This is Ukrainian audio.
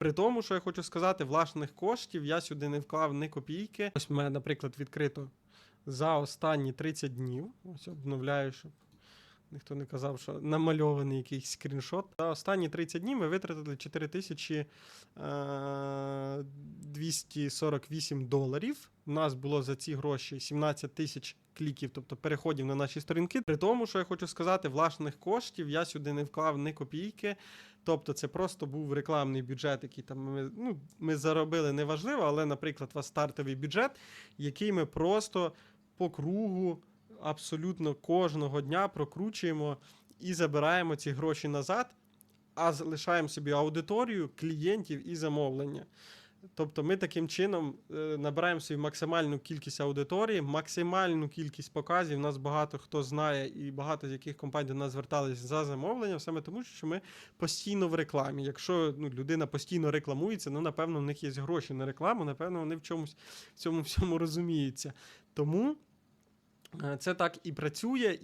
При тому, що я хочу сказати, власних коштів я сюди не вклав ні копійки. Ось в мене, наприклад, відкрито за останні 30 днів. Ось обновляю, щоб ніхто не казав, що намальований якийсь скріншот. За останні 30 днів ми витратили 4248 доларів. У нас було за ці гроші 17 тисяч кліків, тобто переходів на наші сторінки. При тому, що я хочу сказати, власних коштів я сюди не вклав ні копійки. Тобто це просто був рекламний бюджет, який там ми, ну, ми заробили неважливо, але, наприклад, у вас стартовий бюджет, який ми просто по кругу абсолютно кожного дня прокручуємо і забираємо ці гроші назад, а залишаємо собі аудиторію, клієнтів і замовлення. Тобто ми таким чином е, набираємо собі максимальну кількість аудиторії, максимальну кількість показів. Нас багато хто знає, і багато з яких компаній до нас зверталися за замовленням, саме тому, що ми постійно в рекламі. Якщо ну, людина постійно рекламується, ну напевно, в них є гроші на рекламу, напевно, вони в чомусь в цьому всьому розуміються. Тому е, це так і працює.